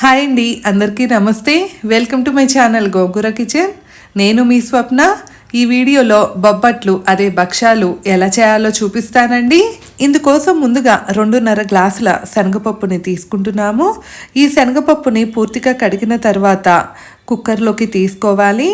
Hi అండి అందరికీ నమస్తే. Welcome to my channel Gongura kitchen నేను మీ స్వప్న. ఈ వీడియోలో బొబ్బట్లు అదే భక్ష్యాలు ఎలా చేయాలో చూపిస్తానండి. ఇందుకోసం ముందుగా రెండున్నర గ్లాసుల శనగపప్పుని తీసుకుంటున్నాము. ఈ శనగపప్పుని పూర్తిగా కడిగిన తర్వాత కుక్కర్లోకి తీసుకోవాలి.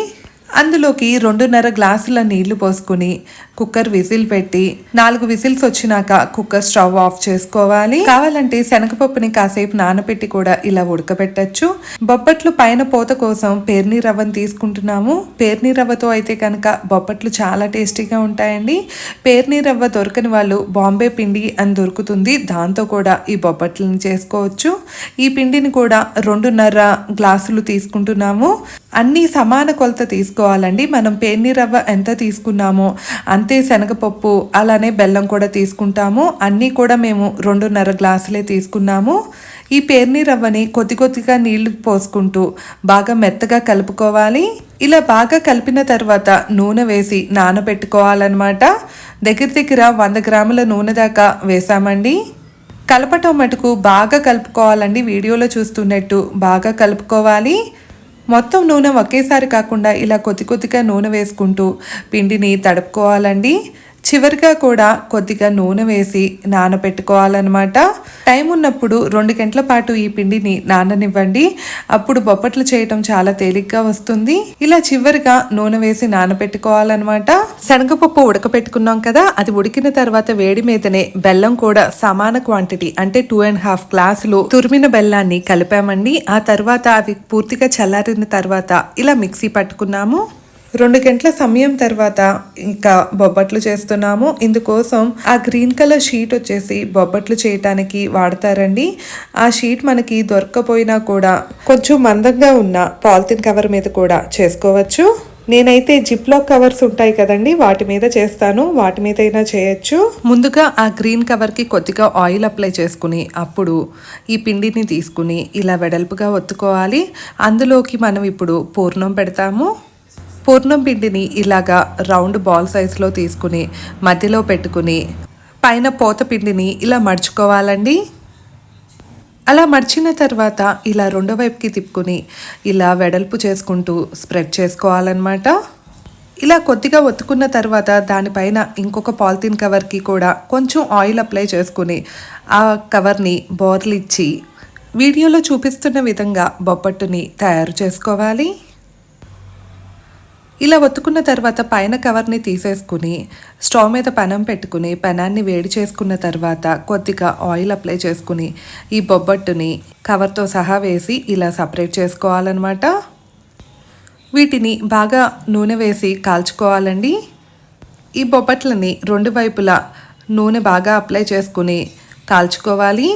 అందులోకి రెండున్నర గ్లాసుల నీళ్ళు పోసుకుని కుక్కర్ విజిల్ పెట్టి నాలుగు విజిల్స్ వచ్చినాక కుక్కర్ స్టవ్ ఆఫ్ చేసుకోవాలి. కావాలంటే శనగపప్పుని కాసేపు నానబెట్టి కూడా ఇలా ఉడకబెట్టచ్చు. బొబ్బట్లు పైన పోత కోసం పేర్ని రవ్వను తీసుకుంటున్నాము. పేర్ని రవ్వతో అయితే కనుక బొబ్బట్లు చాలా టేస్టీగా ఉంటాయండి. పేర్ని రవ్వ దొరకని వాళ్ళు బాంబే పిండి అని దొరుకుతుంది. దాంతో కూడా ఈ బొబ్బట్లను చేసుకోవచ్చు. ఈ పిండిని కూడా రెండున్నర గ్లాసులు తీసుకుంటున్నాము. అన్ని సమాన కొలత తీసుకోవాలండి. మనం పేర్ని రవ్వ ఎంత తీసుకున్నామో అంత శనగపప్పు అలానే బెల్లం కూడా తీసుకుంటాము. అన్నీ కూడా మేము రెండున్నర గ్లాసులే తీసుకున్నాము. ఈ పేర్ని రవ్వని కొద్ది కొద్దిగా నీళ్ళు పోసుకుంటూ బాగా మెత్తగా కలుపుకోవాలి. ఇలా బాగా కలిపిన తర్వాత నూనె వేసి నానబెట్టుకోవాలన్నమాట. దగ్గర దగ్గర వంద గ్రాముల నూనె దాకా వేసామండి. కలపటం మటుకు బాగా కలుపుకోవాలండి. వీడియోలో చూస్తున్నట్టు బాగా కలుపుకోవాలి. మొత్తం నూనె ఒకేసారి కాకుండా ఇలా కొద్ది కొద్దిగా నూనె వేసుకుంటూ పిండిని తడుపుకోవాలండి. చివరిగా కూడా కొద్దిగా నూనె వేసి నానబెట్టుకోవాలన్నమాట టైం ఉన్నప్పుడు రెండు గంటల పాటు ఈ పిండిని నాననివ్వండి. అప్పుడు బొప్పట్లు చేయటం చాలా తేలిగ్గా వస్తుంది. ఇలా చివరిగా నూనె వేసి నానబెట్టుకోవాలన్నమాట శనగపప్పు ఉడకపెట్టుకున్నాం కదా అది ఉడికిన తర్వాత వేడి మీదనే బెల్లం కూడా సమాన క్వాంటిటీ అంటే టూ అండ్ హాఫ్ గ్లాసులు తురిమిన బెల్లాన్ని కలిపామండి. ఆ తర్వాత అవి పూర్తిగా చల్లారిన తర్వాత ఇలా మిక్సీ పట్టుకున్నాము. రెండు గంటల సమయం తర్వాత ఇంకా బొబ్బట్లు చేస్తున్నాము. ఇందుకోసం ఆ గ్రీన్ కలర్ షీట్ వచ్చేసి బొబ్బట్లు చేయటానికి వాడతారండి. ఆ షీట్ మనకి దొరకపోయినా కూడా కొంచెం మందంగా ఉన్న పాలిథిన్ కవర్ మీద కూడా చేసుకోవచ్చు. నేనైతే జిప్లాక్ కవర్స్ ఉంటాయి కదండి వాటి మీద చేస్తాను. వాటి మీద అయినా చేయొచ్చు. ముందుగా ఆ గ్రీన్ కవర్కి కొద్దిగా ఆయిల్ అప్లై చేసుకుని అప్పుడు ఈ పిండిని తీసుకుని ఇలా వెడల్పుగా ఒత్తుకోవాలి. అందులోకి మనం ఇప్పుడు పూర్ణం పెడతాము. పూర్ణం పిండిని ఇలాగా రౌండ్ బాల్ సైజులో తీసుకుని మధ్యలో పెట్టుకుని పైన పోత పిండిని ఇలా మడుచుకోవాలండి. అలా మర్చిన తర్వాత ఇలా రెండో వైపుకి తిప్పుకుని ఇలా వెడల్పు చేసుకుంటూ స్ప్రెడ్ చేసుకోవాలన్నమాట. ఇలా కొద్దిగా ఒత్తుకున్న తర్వాత దానిపైన ఇంకొక పాలిథిన్ కవర్కి కూడా కొంచెం ఆయిల్ అప్లై చేసుకుని ఆ కవర్ని బోర్లిచ్చి వీడియోలో చూపిస్తున్న విధంగా బొప్పట్టుని తయారు చేసుకోవాలి. ఇలా ఒత్తుకున్న తర్వాత పైన కవర్ని తీసేసుకుని స్టవ్ మీద పెనం పెట్టుకుని పెనాన్ని వేడి చేసుకున్న తర్వాత కొద్దిగా ఆయిల్ అప్లై చేసుకుని ఈ బొబ్బట్టుని కవర్తో సహా వేసి ఇలా సపరేట్ చేసుకోవాలన్నమాట. వీటిని బాగా నూనె వేసి కాల్చుకోవాలండి. ఈ బొబ్బట్లని రెండు వైపులా నూనె బాగా అప్లై చేసుకుని కాల్చుకోవాలి.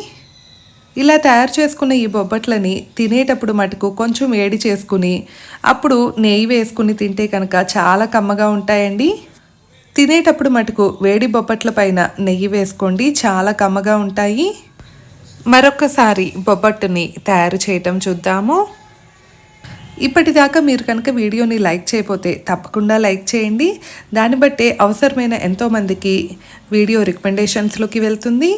ఇలా తయారు చేసుకున్న ఈ బొబ్బట్లని తినేటప్పుడు మటుకు కొంచెం వేడి చేసుకుని అప్పుడు నెయ్యి వేసుకుని తింటే కనుక చాలా కమ్మగా ఉంటాయండి. తినేటప్పుడు మటుకు వేడి బొబ్బట్ల పైన నెయ్యి వేసుకోండి చాలా కమ్మగా ఉంటాయి. మరొకసారి బొబ్బట్టుని తయారు చేయటం చూద్దాము. ఇప్పటిదాకా మీరు కనుక వీడియోని లైక్ చేయకపోతే తప్పకుండా లైక్ చేయండి. దాన్ని బట్టే అవసరమైన ఎంతోమందికి వీడియో రికమెండేషన్స్లోకి వెళ్తుంది.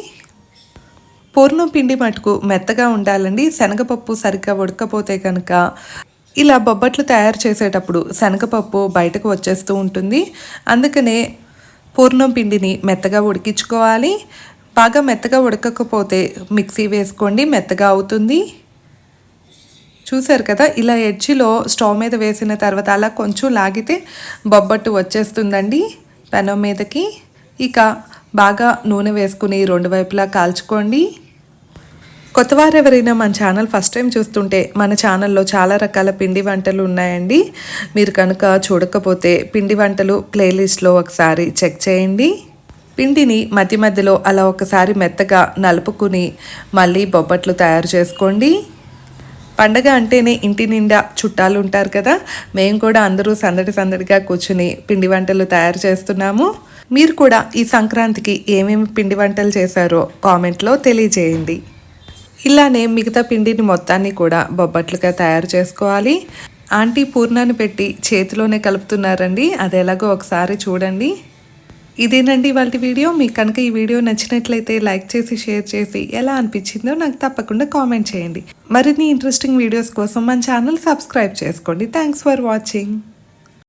పూర్ణం పిండి మటుకు మెత్తగా ఉండాలండి. శనగపప్పు సరిగ్గా ఉడకపోతే కనుక ఇలా బొబ్బట్లు తయారు చేసేటప్పుడు శనగపప్పు బయటకు వచ్చేస్తూ ఉంటుంది. అందుకనే పూర్ణం పిండిని మెత్తగా ఉడికించుకోవాలి. బాగా మెత్తగా ఉడకకపోతే మిక్సీ వేసుకోండి మెత్తగా అవుతుంది. చూసారు కదా ఇలా ఎడ్జిలో స్టవ్ మీద వేసిన తర్వాత అలా కొంచెం లాగితే బొబ్బట్టు వచ్చేస్తుందండి పెనం మీదకి. ఇక బాగా నూనె వేసుకుని రెండు వైపులా కాల్చుకోండి. కొత్తవారు ఎవరైనా మన ఛానల్ ఫస్ట్ టైం చూస్తుంటే మన ఛానల్లో చాలా రకాల పిండి వంటలు ఉన్నాయండి. మీరు కనుక చూడకపోతే పిండి వంటలు ప్లేలిస్ట్లో ఒకసారి చెక్ చేయండి. పిండిని మధ్య మధ్యలో అలా ఒకసారి మెత్తగా నలుపుకుని మళ్ళీ బొబ్బట్లు తయారు చేసుకోండి. పండగ అంటేనే ఇంటి నిండా చుట్టాలు ఉంటారు కదా మేము కూడా అందరూ సందడి సందడిగా కూర్చుని పిండి వంటలు తయారు చేస్తున్నాము. మీరు కూడా ఈ సంక్రాంతికి ఏమేమి పిండి వంటలు చేశారో కామెంట్లో తెలియజేయండి. ఇలానే మిగతా పిండిని మొత్తాన్ని కూడా బొబ్బట్లుగా తయారు చేసుకోవాలి. ఆంటీ పూర్ణాన్ని పెట్టి చేతిలోనే కలుపుతున్నారండి. అది ఎలాగో ఒకసారి చూడండి. ఇదేనండి వాళ్ళ వీడియో. మీకు కనుక ఈ వీడియో నచ్చినట్లయితే లైక్ చేసి షేర్ చేసి ఎలా అనిపించిందో నాకు తప్పకుండా కామెంట్ చేయండి. మరిన్ని ఇంట్రెస్టింగ్ వీడియోస్ కోసం మన ఛానల్ సబ్స్క్రైబ్ చేసుకోండి. Thanks for watching.